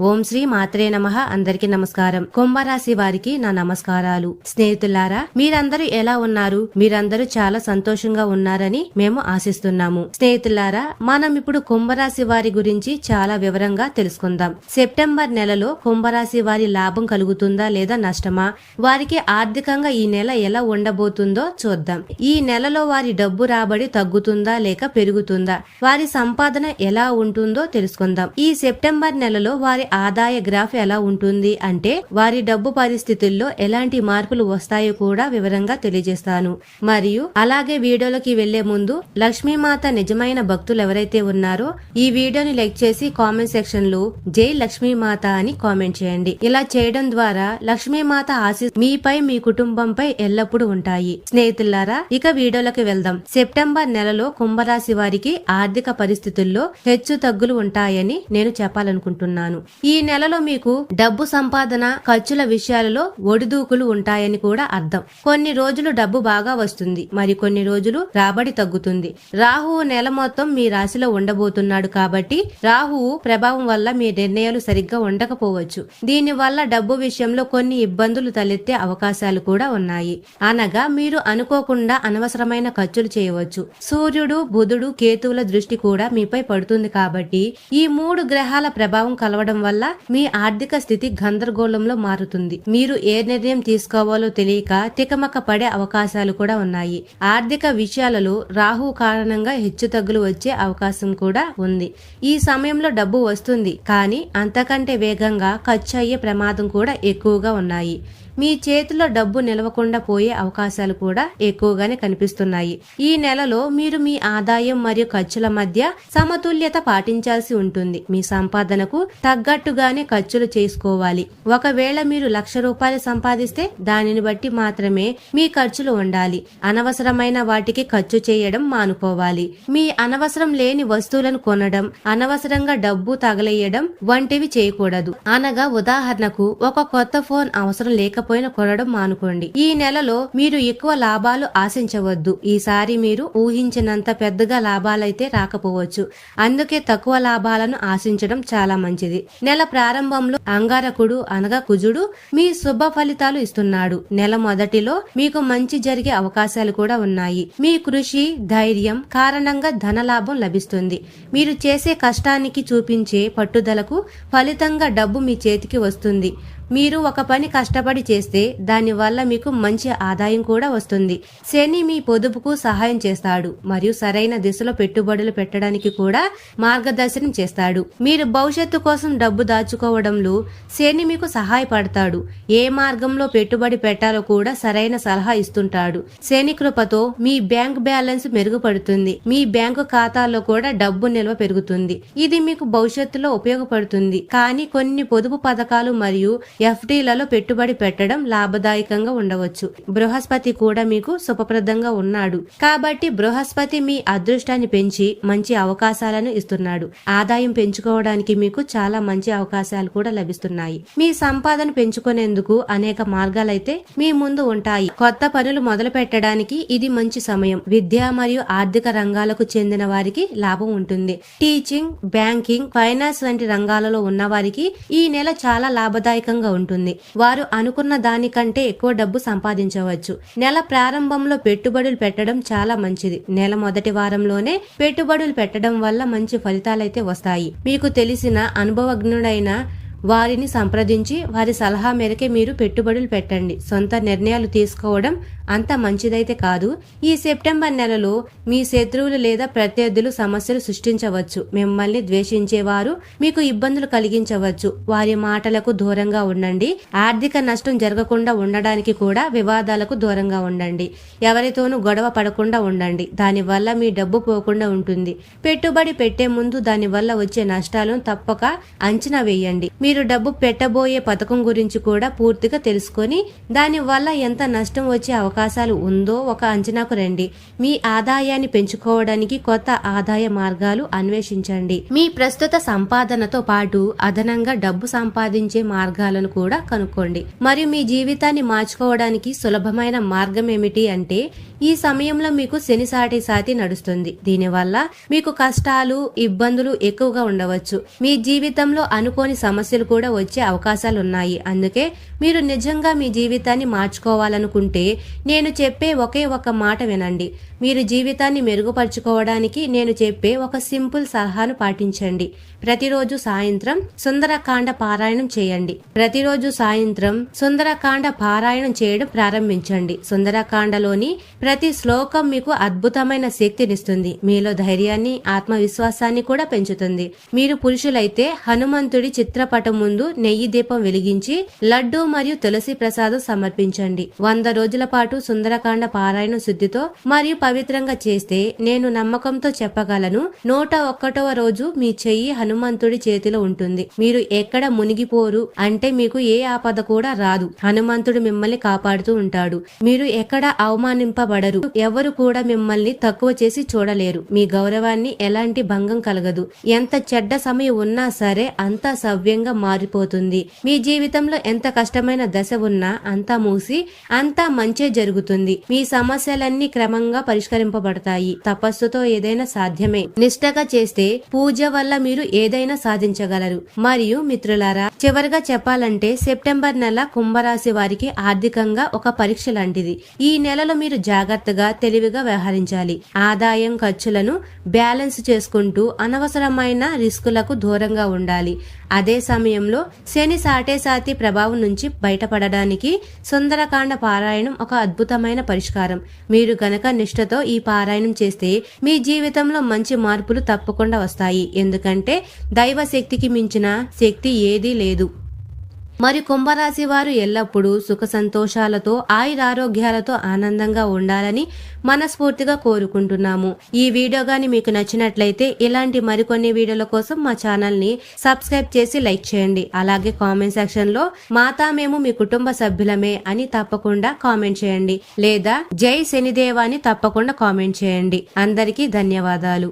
ఓం శ్రీ మాత్రే నమ. అందరికి నమస్కారం. కుంభరాశి వారికి నా నమస్కారాలు. స్నేహితులారా మీరందరూ ఎలా ఉన్నారు? మీరందరూ చాలా సంతోషంగా ఉన్నారని మేము ఆశిస్తున్నాము. స్నేహితులారా మనం ఇప్పుడు కుంభరాశి వారి గురించి చాలా వివరంగా తెలుసుకుందాం. సెప్టెంబర్ నెలలో కుంభరాశి వారి లాభం కలుగుతుందా లేదా నష్టమా? వారికి ఆర్థికంగా ఈ నెల ఎలా ఉండబోతుందో చూద్దాం. ఈ నెలలో వారి డబ్బు రాబడి తగ్గుతుందా లేక పెరుగుతుందా? వారి సంపాదన ఎలా ఉంటుందో తెలుసుకుందాం. ఈ సెప్టెంబర్ నెలలో వారి ఆదాయ గ్రాఫ్ ఎలా ఉంటుంది అంటే వారి డబ్బు పరిస్థితుల్లో ఎలాంటి మార్పులు వస్తాయో కూడా వివరంగా తెలియజేస్తాను. మరియు అలాగే వీడియోలోకి వెళ్ళే ముందు లక్ష్మీమాత నిజమైన భక్తులు ఎవరైతే ఉన్నారో ఈ వీడియోని లైక్ చేసి కామెంట్ సెక్షన్లో జై లక్ష్మీమాత అని కామెంట్ చేయండి. ఇలా చేయడం ద్వారా లక్ష్మీమాత ఆశీస్ మీపై మీ కుటుంబంపై ఎల్లప్పుడూ ఉంటాయి. స్నేహితులారా ఇక వీడియోలోకి వెళ్దాం. సెప్టెంబర్ నెలలో కుంభరాశి వారికి ఆర్థిక పరిస్థితుల్లో హెచ్చు తగ్గులు ఉంటాయని నేను చెప్పాలనుకుంటున్నాను. ఈ నెలలో మీకు డబ్బు సంపాదన ఖర్చుల విషయాలలో ఒడిదూకులు ఉంటాయని కూడా అర్థం. కొన్ని రోజులు డబ్బు బాగా వస్తుంది. మరి కొన్ని రోజులు రాబడి తగ్గుతుంది. రాహువు నెల మొత్తం మీ రాశిలో ఉండబోతున్నాడు కాబట్టి రాహువు ప్రభావం వల్ల మీ నిర్ణయాలు సరిగ్గా ఉండకపోవచ్చు. దీని వల్ల డబ్బు విషయంలో కొన్ని ఇబ్బందులు తలెత్తే అవకాశాలు కూడా ఉన్నాయి. అనగా మీరు అనుకోకుండా అనవసరమైన ఖర్చులు చేయవచ్చు. సూర్యుడు బుధుడు కేతువుల దృష్టి కూడా మీపై పడుతుంది కాబట్టి ఈ మూడు గ్రహాల ప్రభావం కలవడం వల్ల మీ ఆర్థిక స్థితి గందరగోళంలో మారుతుంది. మీరు ఏ నిర్ణయం తీసుకోవాలో తెలియక తికమక పడే అవకాశాలు కూడా ఉన్నాయి. ఆర్థిక విషయాలలో రాహు కారణంగా హెచ్చుతగ్గులు వచ్చే అవకాశం కూడా ఉంది. ఈ సమయంలో డబ్బు వస్తుంది కానీ అంతకంటే వేగంగా ఖర్చు అయ్యే ప్రమాదం కూడా ఎక్కువగా ఉన్నాయి. మీ చేతిలో డబ్బు నిలవకుండా పోయే అవకాశాలు కూడా ఎక్కువగానే కనిపిస్తున్నాయి. ఈ నెలలో మీరు మీ ఆదాయం మరియు ఖర్చుల మధ్య సమతుల్యత పాటించాల్సి ఉంటుంది. మీ సంపాదనకు తగ్గట్టుగానే ఖర్చులు చేసుకోవాలి. ఒకవేళ మీరు లక్ష రూపాయలు సంపాదిస్తే దానిని బట్టి మాత్రమే మీ ఖర్చులు ఉండాలి. అనవసరమైన వాటికి ఖర్చు చేయడం మానుకోవాలి. మీ అనవసరం లేని వస్తువులను కొనడం అనవసరంగా డబ్బు తగలేయడం వంటివి చేయకూడదు. అనగా ఉదాహరణకు ఒక కొత్త ఫోన్ అవసరం లేకపోయినా కొనడం మానుకోండి. ఈ నెలలో మీరు ఎక్కువ లాభాలు ఆశించవద్దు. ఈసారి మీరు ఊహించినంత పెద్దగా లాభాలైతే రాకపోవచ్చు. అందుకే తక్కువ లాభాలను ఆశించడం చాలా మంచిది. నెల ప్రారంభంలో అంగారకుడు అనగా కుజుడు మీ శుభ ఫలితాలు ఇస్తున్నాడు. నెల మొదటిలో మీకు మంచి జరిగే అవకాశాలు కూడా ఉన్నాయి. మీ కృషి ధైర్యం కారణంగా ధనలాభం లభిస్తుంది. మీరు చేసే కష్టానికి చూపించే పట్టుదలకు ఫలితంగా డబ్బు మీ చేతికి వస్తుంది. మీరు ఒక పని కష్టపడి చేస్తే దానివల్ల మీకు మంచి ఆదాయం కూడా వస్తుంది. శని మీ పొదుపుకు సహాయం చేస్తాడు. మరియు సరైన దిశలో పెట్టుబడులు పెట్టడానికి కూడా మార్గదర్శనం చేస్తాడు. మీరు భవిష్యత్తు కోసం డబ్బు దాచుకోవడంలో శని మీకు సహాయపడతాడు. ఏ మార్గంలో పెట్టుబడి పెట్టాలో కూడా సరైన సలహా ఇస్తుంటాడు. శని కృపతో మీ బ్యాంక్ బ్యాలెన్స్ మెరుగుపడుతుంది. మీ బ్యాంకు ఖాతాలో కూడా డబ్బు నిల్వ పెరుగుతుంది. ఇది మీకు భవిష్యత్తులో ఉపయోగపడుతుంది. కానీ కొన్ని పొదుపు పథకాలు మరియు ఎఫ్డీలలో పెట్టుబడి పెట్టడం లాభదాయకంగా ఉండవచ్చు. బృహస్పతి కూడా మీకు శుభప్రదంగా ఉన్నాడు. కాబట్టి బృహస్పతి మీ అదృష్టాన్ని పెంచి మంచి అవకాశాలను ఇస్తున్నాడు. ఆదాయం పెంచుకోవడానికి మీకు చాలా మంచి అవకాశాలు కూడా లభిస్తున్నాయి. మీ సంపాదన పెంచుకునేందుకు అనేక మార్గాలైతే మీ ముందు ఉంటాయి. కొత్త పనులు మొదలు పెట్టడానికి ఇది మంచి సమయం. విద్య మరియు ఆర్థిక రంగాలకు చెందిన వారికి లాభం ఉంటుంది. టీచింగ్ బ్యాంకింగ్ ఫైనాన్స్ వంటి రంగాలలో ఉన్న వారికి ఈ నెల చాలా లాభదాయకంగా ఉంటుంది. వారు అనుకున్న దానికంటే ఎక్కువ డబ్బు సంపాదించవచ్చు. నెల ప్రారంభంలో పెట్టుబడులు పెట్టడం చాలా మంచిది. నెల మొదటి వారంలోనే పెట్టుబడులు పెట్టడం వల్ల మంచి ఫలితాలైతే వస్తాయి. మీకు తెలిసిన అనుభవజ్ఞుడైన వారిని సంప్రదించి వారి సలహా మేరకే మీరు పెట్టుబడులు పెట్టండి. సొంత నిర్ణయాలు తీసుకోవడం అంత మంచిదైతే కాదు. ఈ సెప్టెంబర్ నెలలో మీ శత్రువులు లేదా ప్రత్యర్థులు సమస్యలు సృష్టించవచ్చు. మిమ్మల్ని ద్వేషించేవారు మీకు ఇబ్బందులు కలిగించవచ్చు. వారి మాటలకు దూరంగా ఉండండి. ఆర్థిక నష్టం జరగకుండా ఉండడానికి కూడా వివాదాలకు దూరంగా ఉండండి. ఎవరితోనూ గొడవ పడకుండా ఉండండి. దానివల్ల మీ డబ్బు పోకుండా ఉంటుంది. పెట్టుబడి పెట్టే ముందు దానివల్ల వచ్చే నష్టాలను తప్పక అంచనా వేయండి. మీరు డబ్బు పెట్టబోయే పథకం గురించి కూడా పూర్తిగా తెలుసుకొని దానివల్ల ఎంత నష్టం వచ్చే అవకాశాలు ఉందో ఒక అంచనాకు రండి. మీ ఆదాయాన్ని పెంచుకోవడానికి కొత్త ఆదాయ మార్గాలు అన్వేషించండి. మీ ప్రస్తుత సంపాదనతో పాటు అదనంగా డబ్బు సంపాదించే మార్గాలను కూడా కనుక్కోండి. మరియు మీ జీవితాన్ని మార్చుకోవడానికి సులభమైన మార్గం ఏమిటి అంటే ఈ సమయంలో మీకు శని సాటి సాటి నడుస్తుంది. దీనివల్ల మీకు కష్టాలు ఇబ్బందులు ఎక్కువగా ఉండవచ్చు. మీ జీవితంలో అనుకోని సమస్యలు సమస్యలు కూడా వచ్చే అవకాశాలు ఉన్నాయి అందుకే మీరు నిజంగా మీ జీవితాన్ని మార్చుకోవాలనుకుంటే నేను చెప్పే ఒకే ఒక మాట వినండి. మీరు జీవితాన్ని మెరుగుపరుచుకోవడానికి నేను చెప్పే ఒక సింపుల్ సలహాను పాటించండి. ప్రతిరోజు సాయంత్రం సుందరకాండ పారాయణం చేయండి. ప్రతిరోజు సాయంత్రం సుందరకాండ పారాయణం చేయడం ప్రారంభించండి. సుందరకాండలోని ప్రతి శ్లోకం మీకు అద్భుతమైన శక్తినిస్తుంది. మీలో ధైర్యాన్ని ఆత్మవిశ్వాసాన్ని కూడా పెంచుతుంది. మీరు పురుషులైతే హనుమంతుడి చిత్రపటం ముందు నెయ్యి దీపం వెలిగించి లడ్డూ మరియు తులసి ప్రసాదం సమర్పించండి. వంద రోజుల పాటు సుందరకాండ పారాయణం శుద్ధితో మరియు పవిత్రంగా చేస్తే నేను నమ్మకంతో చెప్పగలను. నూట ఒక్కటవ రోజు మీ చెయ్యి హనుమంతుడి చేతిలో ఉంటుంది. మీరు ఎక్కడ మునిగిపోరు అంటే మీకు ఏ ఆపద కూడా రాదు. హనుమంతుడు మిమ్మల్ని కాపాడుతూ ఉంటాడు. మీరు ఎక్కడ అవమానింపబడరు. ఎవరు కూడా మిమ్మల్ని తక్కువ చేసి చూడలేరు. మీ గౌరవాన్ని ఎలాంటి భంగం కలగదు. ఎంత చెడ్డ సమయం ఉన్నా సరే అంతా సవ్యంగా మారిపోతుంది. మీ జీవితంలో ఎంత కష్టమైన దశ ఉన్నా అంతా మూసి అంతా మంచే జరుగుతుంది. మీ సమస్యలన్నీ క్రమంగా పరిష్కరింపబడతాయి. తపస్సుతో ఏదైనా సాధ్యమే. నిష్టగా చేస్తే పూజ వల్ల మీరు ఏదైనా సాధించగలరు. మరియు మిత్రులారా చివరిగా చెప్పాలంటే సెప్టెంబర్ నెల కుంభరాశి వారికి ఆర్థికంగా ఒక పరీక్ష లాంటిది. ఈ నెలలో మీరు జాగ్రత్తగా తెలివిగా వ్యవహరించాలి. ఆదాయం ఖర్చులను బ్యాలెన్స్ చేసుకుంటూ అనవసరమైన రిస్కులకు దూరంగా ఉండాలి. అదే సమయంలో శని సాటేసాతి ప్రభావం నుంచి బయటపడడానికి సుందరకాండ పారాయణం ఒక అద్భుతమైన పరిష్కారం. మీరు గనక భక్తితో ఈ పారాయణం చేస్తే మీ జీవితంలో మంచి మార్పులు తప్పకుండా వస్తాయి. ఎందుకంటే దైవ శక్తికి మించిన శక్తి ఏదీ లేదు. మరి కుంభరాశి వారు ఎల్లప్పుడూ సుఖ సంతోషాలతో ఆయురారోగ్యాలతో ఆనందంగా ఉండాలని మనస్ఫూర్తిగా కోరుకుంటున్నాము. ఈ వీడియో గాని మీకు నచ్చినట్లయితే ఇలాంటి మరికొన్ని వీడియోల కోసం మా ఛానల్ని సబ్స్క్రైబ్ చేసి లైక్ చేయండి. అలాగే కామెంట్ సెక్షన్లో మాతా మేము మీ కుటుంబ సభ్యులమే అని తప్పకుండా కామెంట్ చేయండి. లేదా జై శనిదేవ అని తప్పకుండా కామెంట్ చేయండి. అందరికీ ధన్యవాదాలు.